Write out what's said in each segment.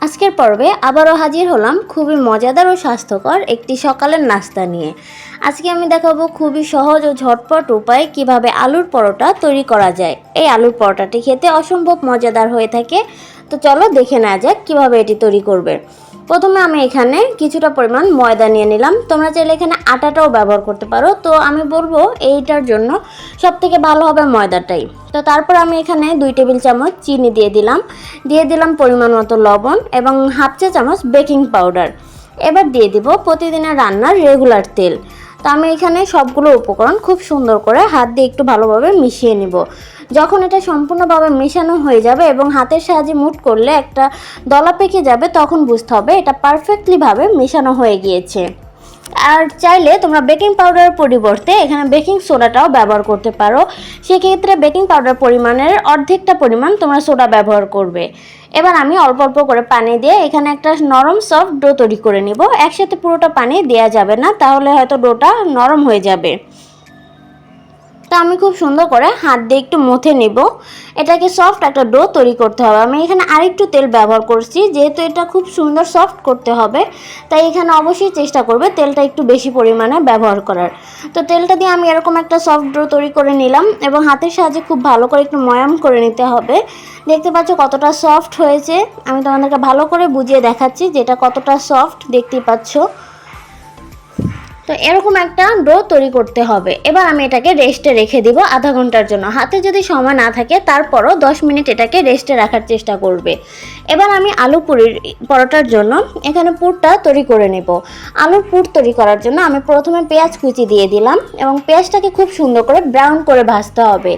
আজকের পর্বে আবারও হাজির হলাম খুবই মজাদার ও স্বাস্থ্যকর একটি সকালের নাস্তা নিয়ে। আজকে আমি দেখাবো খুবই সহজ ও ঝটপট উপায় কীভাবে আলুর পরোটা তৈরি করা যায়। এই আলুর পরোটাটি খেতে অসম্ভব মজাদার হয়ে থাকে। তো চলো দেখে নেওয়া যাক কীভাবে এটি তৈরি করবে। প্রথমে আমি এখানে কিছুটা পরিমাণ ময়দা নিয়ে নিলাম। তোমরা চাইলে এখানে আটাটাও ব্যবহার করতে পারো। তো আমি বলব এইটার জন্য সব থেকে ভালো হবে ময়দাটাই। তো তারপর আমি এখানে দুই টেবিল চামচ চিনি দিয়ে দিলাম। দিয়ে দিলাম পরিমাণ মতো লবণ এবং হাফ চা চামচ বেকিং পাউডার। এবার দিয়ে দিব প্রতিদিনের রান্নার রেগুলার তেল। তো আমি এখানে সবগুলো উপকরণ খুব সুন্দর করে হাত দিয়ে একটু ভালোভাবে মিশিয়ে নিব। যখন এটা সম্পূর্ণভাবে মেশানো হয়ে যাবে এবং হাতের সাহায্যে মুট করলে একটা দলা পেকে যাবে, তখন বুঝতে হবে এটা পারফেক্টলিভাবে মেশানো হয়ে গিয়েছে। আর চাইলে তোমরা বেকিং পাউডারের পরিবর্তে এখানে বেকিং সোডাটাও ব্যবহার করতে পারো। সেক্ষেত্রে বেকিং পাউডার পরিমাণের অর্ধেকটা পরিমাণ তোমরা সোডা ব্যবহার করবে। এবার আমি অল্প অল্প করে পানি দিয়ে এখানে একটা নরম সফট ডো তৈরি করে নিব। একসাথে পুরোটা পানি দেওয়া যাবে না, তাহলে হয়তো ডোটা নরম হয়ে যাবে। তা আমি খুব সুন্দর করে হাত দিয়ে একটু মুথে নিব। এটাকে সফট একটা ডো তৈরি করতে হবে। আমি এখানে আরেকটু তেল ব্যবহার করছি, যেহেতু এটা খুব সুন্দর সফট করতে হবে, তাই এখানে অবশ্যই চেষ্টা করবে তেলটা একটু বেশি পরিমাণে ব্যবহার করার। তো তেলটা দিয়ে আমি এরকম একটা সফট ডো তৈরি করে নিলাম এবং হাতের সাহায্যে খুব ভালো করে একটু ময়াম করে নিতে হবে। দেখতে পাচ্ছ কতটা সফট হয়েছে। আমি তোমাদেরকে ভালো করে বুঝিয়ে দেখাচ্ছি যেটা কতটা সফট দেখতেই পাচ্ছ। তো এরকম একটা ডো তৈরি করতে হবে। এবার আমি এটাকে রেস্টে রেখে দিব আধা ঘণ্টার জন্য। হাতে যদি সময় না থাকে, তারপরও দশ মিনিট এটাকে রেস্টে রাখার চেষ্টা করবে। এবার আমি আলু পুরির পরোটার জন্য এখানে পুরটা তৈরি করে নেব। আলুর পুর তৈরি করার জন্য আমি প্রথমে পেঁয়াজ কুচি দিয়ে দিলাম এবং পেঁয়াজটাকে খুব সুন্দর করে ব্রাউন করে ভাজতে হবে।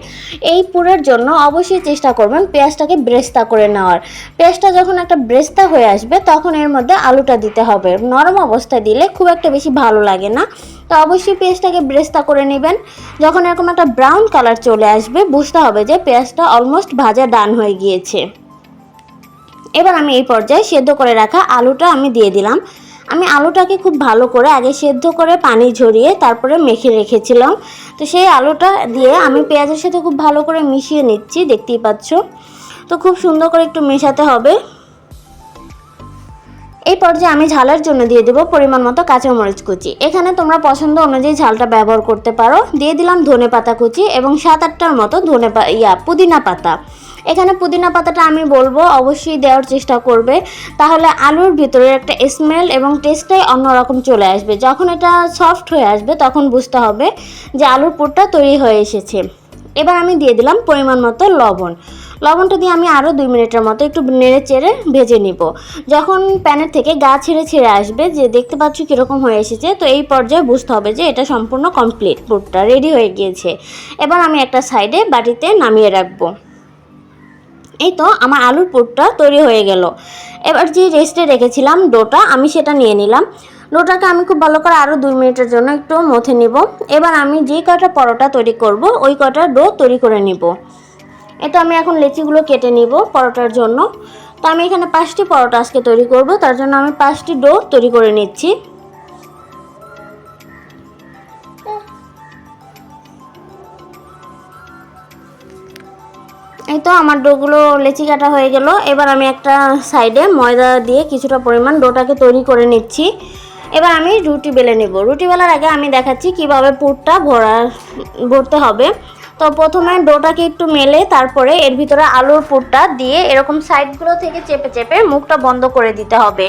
এই পুরের জন্য অবশ্যই চেষ্টা করবেন পেঁয়াজটাকে ব্রেস্তা করে নেওয়ার। পেঁয়াজটা যখন একটা ব্রেস্তা হয়ে আসবে, তখন এর মধ্যে আলুটা দিতে হবে। নরম অবস্থায় দিলে খুব একটা বেশি ভালো লাগে না। তো অবশ্যই পেঁয়াজটাকে ব্রেস্তা করে নেবেন। যখন এরকম একটা ব্রাউন কালার চলে আসবে, বুঝতে হবে যে পেঁয়াজটা অলমোস্ট ভাজা ডান হয়ে গিয়েছে। এবার আমি এই পর্যায়ে সেদ্ধ করে রাখা আলুটা আমি দিয়ে দিলাম। আমি আলুটাকে খুব ভালো করে আগে সেদ্ধ করে পানি ঝরিয়ে তারপরে মেখে রেখেছিলাম। তো সেই আলুটা দিয়ে আমি পেঁয়াজের সাথে খুব ভালো করে মিশিয়ে নিচ্ছি, দেখতেই পাচ্ছ। তো খুব সুন্দর করে একটু মেশাতে হবে। এই পর্যায়ে আমি ঝালের জন্য দিয়ে দেবো পরিমাণ মতো কাঁচামরিচ কুচি। এখানে তোমরা পছন্দ অনুযায়ী ঝালটা ব্যবহার করতে পারো। দিয়ে দিলাম ধনে পাতা কুচি এবং সাত আটটার মতো ধনে ইয়া, পুদিনা পাতা। এখানে পুদিনা পাতাটা আমি বলব অবশ্যই দেওয়ার চেষ্টা করবে। তাহলে আলুর ভিতরে একটা স্মেল এবং টেস্টটাই অন্যরকম চলে আসবে। যখন এটা সফট হয়ে আসবে তখন বুঝতে হবে যে আলুর পুরটা তৈরি হয়ে এসেছে। এবার আমি দিয়ে দিলাম পরিমাণ মতো লবণ। লবণটা দিয়ে আমি আরও দুই মিনিটের মতো একটু নেড়ে চেড়ে ভেজে নিব। যখন প্যানের থেকে গা ছেড়ে ছেড়ে আসবে, যে দেখতে পাচ্ছ কীরকম হয়ে এসেছে, তো এই পর্যায়ে বুঝতে হবে যে এটা সম্পূর্ণ কমপ্লিট পুরটা রেডি হয়ে গিয়েছে। এবার আমি একটা সাইডে বাটিতে নামিয়ে রাখব। এই তো আমার আলুর পুরটা তৈরি হয়ে গেল। এবার যে রেস্টে রেখেছিলাম ডোটা, আমি সেটা নিয়ে নিলাম। ডোটাকে আমি খুব ভালো করে আরও দুই মিনিটের জন্য একটু মথে নিব। এবার আমি যে কটা পরোটা তৈরি করব, ওই কটা ডো তৈরি করে নিব। এটা আমি এখন লেচিগুলো কেটে নিব পরোটার জন্য। তো আমি এখানে পাঁচটি পরোটা আজকে তৈরি করব, তার জন্য আমি পাঁচটি ডো তৈরি করে নিচ্ছি। এই তো আমার ডোগুলো লেচি কাটা হয়ে গেল। এবার আমি একটা সাইডে ময়দা দিয়ে কিছুটা পরিমাণ ডোটাকে তৈরি করে নিচ্ছি। এবার আমি রুটি বেলে নেব। রুটি বেলার আগে আমি দেখাচ্ছি কীভাবে পুরটা ভরা ভরতে হবে। তো প্রথমে ডোটাকে একটু মেলে, তারপরে এর ভিতরে আলুর পুরটা দিয়ে এরকম সাইডগুলো থেকে চেপে চেপে মুখটা বন্ধ করে দিতে হবে।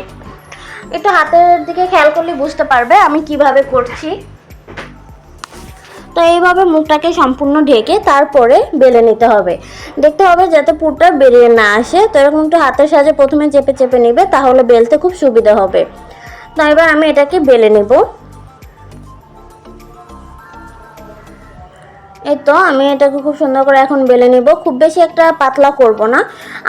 একটু হাতের দিকে খেয়াল করলে বুঝতে পারবে আমি কীভাবে করছি। তো এইভাবে মুখটাকে সম্পূর্ণ ঢেকে তারপরে বেলে নিতে হবে। দেখতে হবে যাতে পুরটা বেরিয়ে না আসে। তো এরকম একটু হাতের সাহায্যে প্রথমে চেপে চেপে নেবে, তাহলে বেলতে খুব সুবিধা হবে। তো এবার আমি এটাকে বেলে নেব। এই তো, আমি এটাকে খুব সুন্দর করে এখন বেলে নেব। খুব বেশি একটা পাতলা করব না।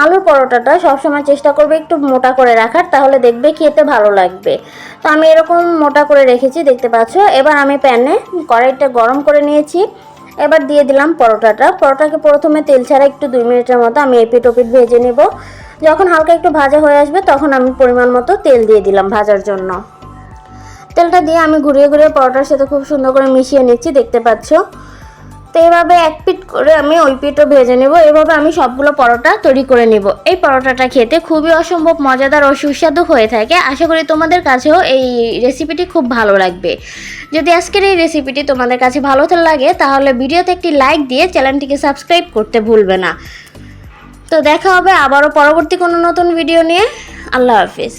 আলুর পরোটাটা সবসময় চেষ্টা করবে একটু মোটা করে রাখার, তাহলে দেখবে খেতে ভালো লাগবে। তো আমি এরকম মোটা করে রেখেছি, দেখতে পাচ্ছ? এবার আমি প্যানে কড়াইটা গরম করে নিয়েছি। এবার দিয়ে দিলাম পরোটাটা। পরোটাকে প্রথমে তেল ছাড়া একটু দুই মিনিটের মতো আমি এপিট ওপিট ভেজে নেব। যখন হালকা একটু ভাজা হয়ে আসবে, তখন আমি পরিমাণ মতো তেল দিয়ে দিলাম ভাজার জন্য। তেলটা দিয়ে আমি ঘুরিয়ে ঘুরিয়ে পরোটার সাথে খুব সুন্দর করে মিশিয়ে নিচ্ছি, দেখতে পাচ্ছ? তো এভাবে এক পিট করে আমি ওই পিঠও ভেজে নেব। এভাবে আমি সবগুলো পরোটা তৈরি করে নিব। এই পরোটাটা খেতে খুবই অসম্ভব মজাদার ও সুস্বাদু হয়ে থাকে। আশা করি তোমাদের কাছেও এই রেসিপিটি খুব ভালো লাগবে। যদি আজকের এই রেসিপিটি তোমাদের কাছে ভালো লাগে, তাহলে ভিডিওতে একটি লাইক দিয়ে চ্যানেলটিকে সাবস্ক্রাইব করতে ভুলবে না। তো দেখা হবে আবারও পরবর্তী কোনো নতুন ভিডিও নিয়ে। আল্লাহ হাফিজ।